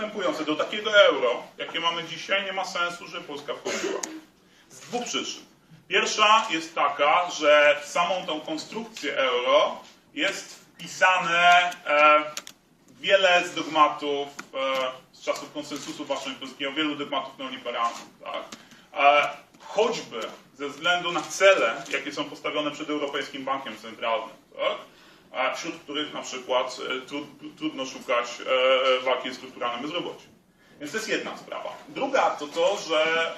następujące. Do takiego euro, jakie mamy dzisiaj, nie ma sensu, że Polska wchodziła. Z dwóch przyczyn. Pierwsza jest taka, że w samą tą konstrukcję euro jest wpisane e, wiele z dogmatów e, z czasów konsensusu waszyngtońskiego, wielu dogmatów neoliberalnych. Tak? E, choćby ze względu na cele, jakie są postawione przed Europejskim Bankiem Centralnym. Tak? Wśród których na przykład e, tru, trudno szukać e, e, walki z strukturalnym bezrobociem. Więc to jest jedna sprawa. Druga to to, że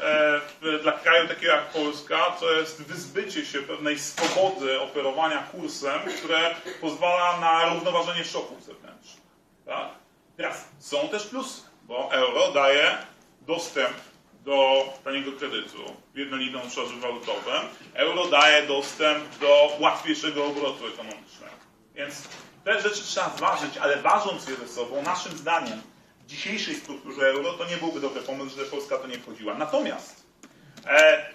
dla kraju takiego jak Polska to jest wyzbycie się pewnej swobody operowania kursem, które pozwala na równoważenie szoków zewnętrznych. Tak? Teraz są też plusy, bo euro daje dostęp do taniego kredytu w jednolitym obszarze walutowym. Euro daje dostęp do łatwiejszego obrotu ekonomicznego. Więc te rzeczy trzeba ważyć, ale ważąc je ze sobą, naszym zdaniem w dzisiejszej strukturze euro to nie byłby dobry pomysł, że Polska to nie wchodziła. Natomiast e,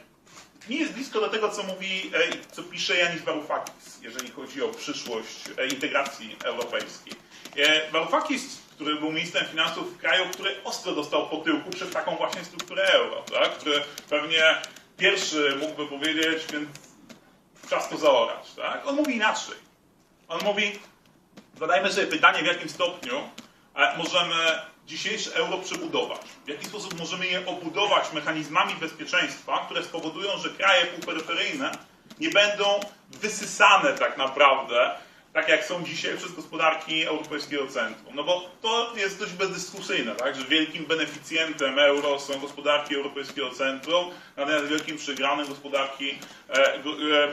nie jest blisko do tego, co mówi, e, co pisze Janis Varoufakis, jeżeli chodzi o przyszłość e, integracji europejskiej. E, Varoufakis, który był ministrem finansów w kraju, który ostro dostał po tyłku przez taką właśnie strukturę euro, tak? który pewnie pierwszy mógłby powiedzieć, więc czas to zaorać. Tak? On mówi inaczej. On mówi, zadajmy sobie pytanie, w jakim stopniu e, możemy dzisiejsze euro przebudować. W jaki sposób możemy je obudować mechanizmami bezpieczeństwa, które spowodują, że kraje półperyferyjne nie będą wysysane tak naprawdę, tak jak są dzisiaj przez gospodarki Europejskiego Centrum. No bo to jest dość bezdyskusyjne, tak? że wielkim beneficjentem euro są gospodarki Europejskiego Centrum, natomiast wielkim przegranym gospodarki e, e, e,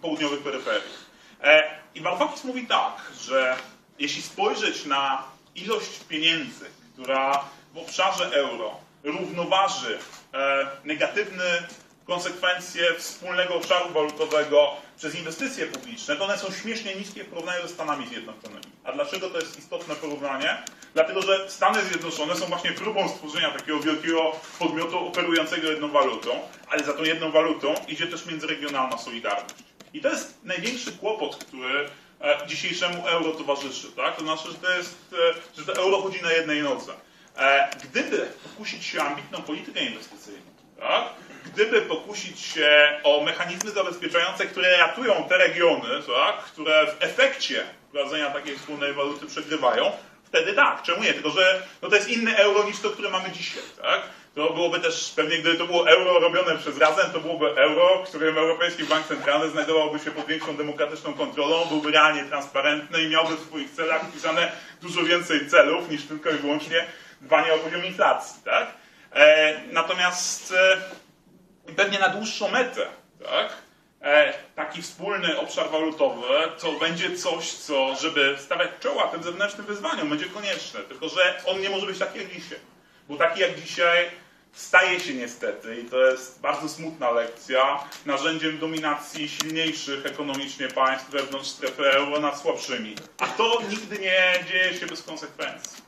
południowych peryferii. E, I Varoufakis mówi tak, że jeśli spojrzeć na ilość pieniędzy, która w obszarze euro równoważy e, negatywne konsekwencje wspólnego obszaru walutowego przez inwestycje publiczne, to one są śmiesznie niskie w porównaniu ze Stanami Zjednoczonymi. A dlaczego to jest istotne porównanie? Dlatego, że Stany Zjednoczone są właśnie próbą stworzenia takiego wielkiego podmiotu operującego jedną walutą, ale za tą jedną walutą idzie też międzyregionalna solidarność. I to jest największy kłopot, który e, dzisiejszemu euro towarzyszy. Tak? To znaczy, że to, jest, e, że to euro chodzi na jednej nodze. E, Gdyby pokusić się ambitną politykę inwestycyjną, tak? gdyby pokusić się o mechanizmy zabezpieczające, które ratują te regiony, tak? które w efekcie wprowadzenia takiej wspólnej waluty przegrywają, wtedy tak, czemu nie? Tylko, że no to jest inne euro niż to, które mamy dzisiaj. Tak? To byłoby też, pewnie gdyby to było euro robione przez Razem, to byłoby euro, w którym Europejski Bank Centralny znajdowałby się pod większą demokratyczną kontrolą, byłby realnie transparentny i miałby w swoich celach wpisane dużo więcej celów niż tylko i wyłącznie dbanie o poziom inflacji. Tak? E, natomiast e, pewnie na dłuższą metę, tak? E, taki wspólny obszar walutowy to będzie coś, co, żeby stawiać czoła tym zewnętrznym wyzwaniom, będzie konieczne. Tylko, że on nie może być taki jak dzisiaj. Bo taki jak dzisiaj staje się niestety, i to jest bardzo smutna lekcja, narzędziem dominacji silniejszych ekonomicznie państw wewnątrz strefy euro nad słabszymi. A to nigdy nie dzieje się bez konsekwencji.